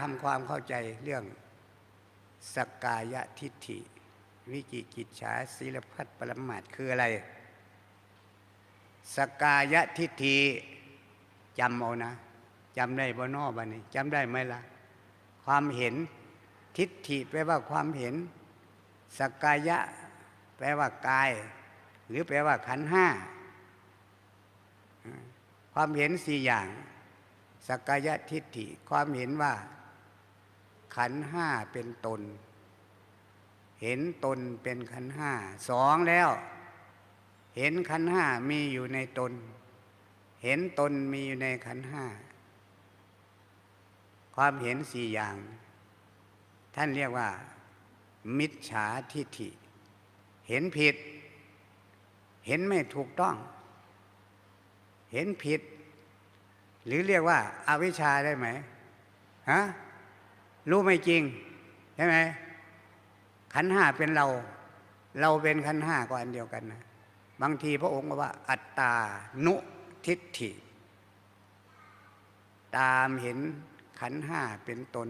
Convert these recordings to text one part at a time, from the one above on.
ทำความเข้าใจเรื่องสกกายทิฏฐิ วิจิกิจฉาศีลพัฒปรมาทคืออะไรสกกายทิฏฐิจำเอานะจำได้บ่นอบ้านี้จำได้ไหมล่ะ ความเห็นทิฏฐิแปลว่าความเห็นสกกายะ แปลว่ากาย หรือแปลว่าขันห้า ความเห็นสี่อย่าง สกกายทิฏฐิความเห็นว่า ขันห้าเป็นตน เห็นตนเป็นขันห้าสองแล้ว เห็นขันห้ามีอยู่ในตน เห็นตนมีอยู่ในขันห้าความเห็นสี่อย่าง ท่านเรียกว่า มิจฉาทิฏฐิ เห็นผิด เห็นไม่ถูกต้อง เห็นผิด หรือเรียกว่าอาวิชชาได้ไหมฮะรู้ไม่จริงใช่ไหมขันห้าเป็นเรา เราเป็นขันห้าก็อันเดียวกันนะบางทีพระองค์ก็ว่า อัตตานุทิฏฐิ ตามเห็นขันห้าเป็นตน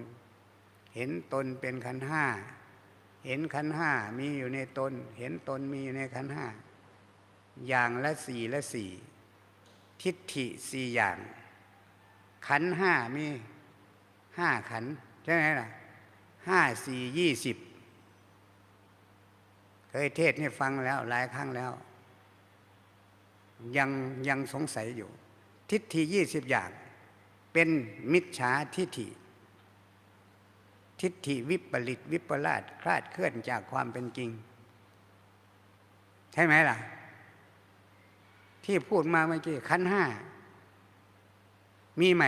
เห็นตนเป็นขันห้าเห็นขันห้ามีอยู่ในตน เห็นตนมีอยู่ในขันห้าอย่างละสี่ละสี่ทิฏฐิสี่อย่าง ขันห้ามีห้าขันใช่ไหมล่ะห้าสี่ยี่สิบเคยเทศให้ฟังแล้วหลายครั้งแล้ว ยังยังสงสัยอยู่ ทิฏฐิยี่สิบอย่าง เป็นมิจฉาทิฏฐิ ทิฏฐิวิปริตวิปลาสคลาดเคลื่อนจากความเป็นจริง ใช่ไหมล่ะ ที่พูดมาเมื่อกี้ขันห้า มีไหม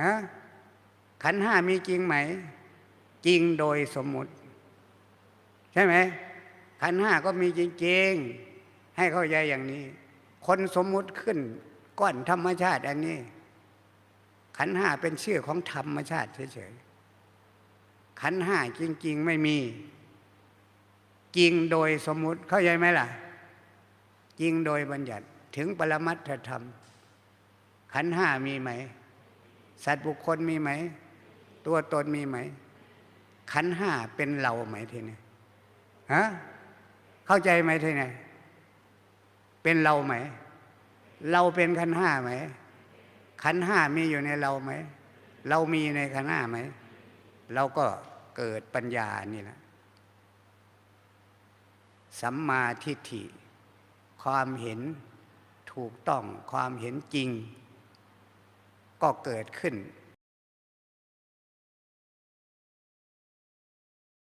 ฮะขันห้ามีจริงไหม จริงโดยสมมุติ ใช่ไหมขันห้าก็มีจริงๆ ให้เข้าใจอย่างนี้ คนสมมุติขึ้นก้อนธรรมชาติอันนี้ ขันห้าเป็นชื่อของธรรมชาติเฉยๆขันห้าจริง ๆ ไม่มี จริงโดยสมมุติเข้าใจไหมล่ะ จริงโดยบัญญัติถึงปรมัตถธรรม ขันห้ามีไหม สัตว์บุคคลมีไหม ตัวตนมีไหม ขันห้าเป็นเราไหมทีนี้ฮะเข้าใจไหมทีนี้เป็นเราไหม เราเป็นขันห้าไหม ขันห้ามีอยู่ในเราไหม เรามีในขันห้าไหม เราก็เกิดปัญญานี่แหละสัมมาทิฏฐิ ความเห็นถูกต้องความเห็นจริง ก็เกิดขึ้น